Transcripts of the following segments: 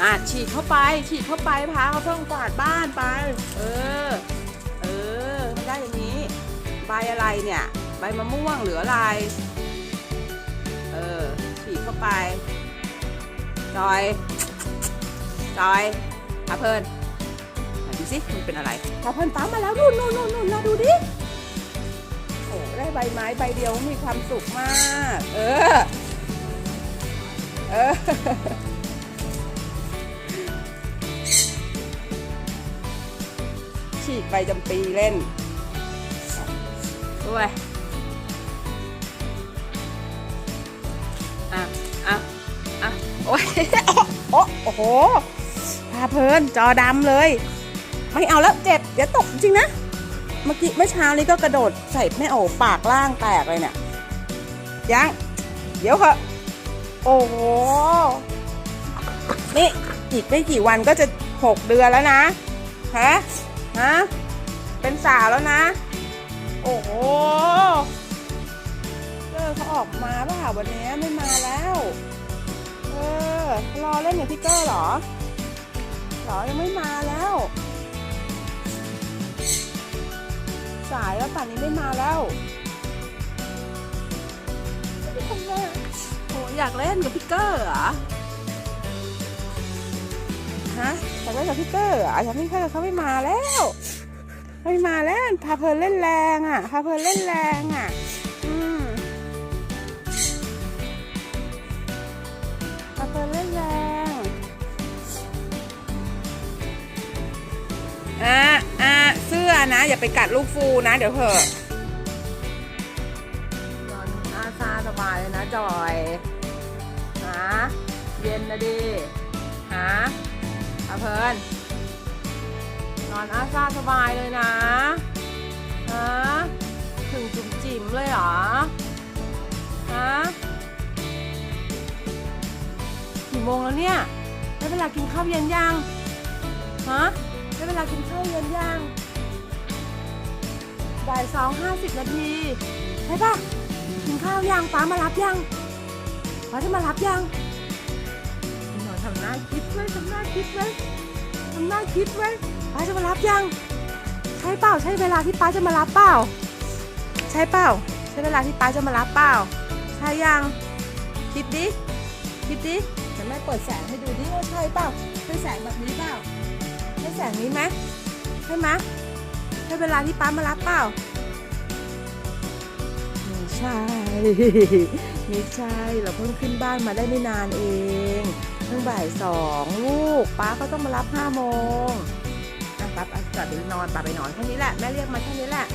น่ะฉีดเข้าไป ฉีดเข้าไปพาเขาเพิ่งกวาดบ้านไป เออ เออไม่ได้อย่างนี้ ใบอะไรเนี่ย ใบมะม่วงหรืออะไร เออ ฉีดเข้าไป จอย จอยพาเพลินมาดูสิมันเป็นอะไรพาเพลินตามมาแล้วนู่นนู่นนู่นนู่นดูดิโอ้ได้ใบไม้ใบเดียวมีความสุขมาก เออ เออ ฉีกใบจำปีเล่นด้วยอะอะอะโอ้ยโอ้โอ้โหพาเพลินจอดำเลย ไม่เอาแล้วเจ็บเดี๋ยวตกจริงนะ เมื่อกี้เมื่อเช้านี้ก็กระโดดใส่แม่โอปากล่างแตกเลยเนี่ย ยัง เดี๋ยวเหอะโอ้โห นี่อีกไม่กี่วันก็จะหกเดือนแล้วนะ ฮะฮะเป็น สาวแล้วนะ โอ้โหเออเขาออกมาเปล่าวันนี้ไม่มาแล้ว เออรอเล่นกับพี่เกอร์เหรอเหรอยังไม่มาแล้ว สายแล้วป่านนี้ไม่มาแล้วทำไมโอ้อยากเล่นกับพี่เกอร์เหรอฮะอยากเล่นกับพี่เกอร์เหรออยากเล่นกับเขาไม่มาแล้ว ไม่มาแล้วพาเพลินเล่นแรงอะพาเพลินเล่นแรงอะอพาเพลินเล่นแรงอะอะเสื้อนะ อย่าไปกัดลูกฟูนะ เดี๋ยวเถอะนอนอาซาสบายเลยนะจอยหาเย็นนะดิหาอาเพลิน อนอาซาสบายเลยนะฮะถึงจุ๋มจิ๋มเลยเหรอฮะกี่โมงแล้วเนี่ยได้เวลากินข้าวเย็นยังฮะได้เวลากินข้าวเย็นยังบ่ายสองห้าสิบนาทีใช่ปะกินข้าวยังป้ามารับยังป้าจะมารับยังหนอนทำหน้าคิดไว้ทำหน้าคิดไว้ทำหน้าคิดไว้ ป้าจะมารับยัง ใช่เปล่า ใช่เวลาที่ป้าจะมารับเปล่า ใช่เปล่า ใช่เวลาที่ป้าจะมารับเปล่า ใช่ยัง คิดดิ คิดดิเดี๋ยวแม่เปิดแสงให้ดูดิว่าใช่เปล่าใช่แสงแบบนี้เปล่าใช่แสงนี้ไหมใช่ไหมใช่เวลาที่ป้ามารับเปล่าไม่ใช่ไม่ใช่เราเพิ่งขึ้นบ้านมาได้ไม่นานเองเพิ่งบ่ายสองลูกป้าก็ต้องมารับห้าโมงอะ ป้าป้ากลับไปนอนปั๊บไปนอนแค่นี้แหละแม่เรียกมาแค่นี้แหละ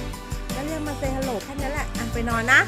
แม่เรียกมาเซฮัลโหลแค่นี้แหละอะไปนอนนะ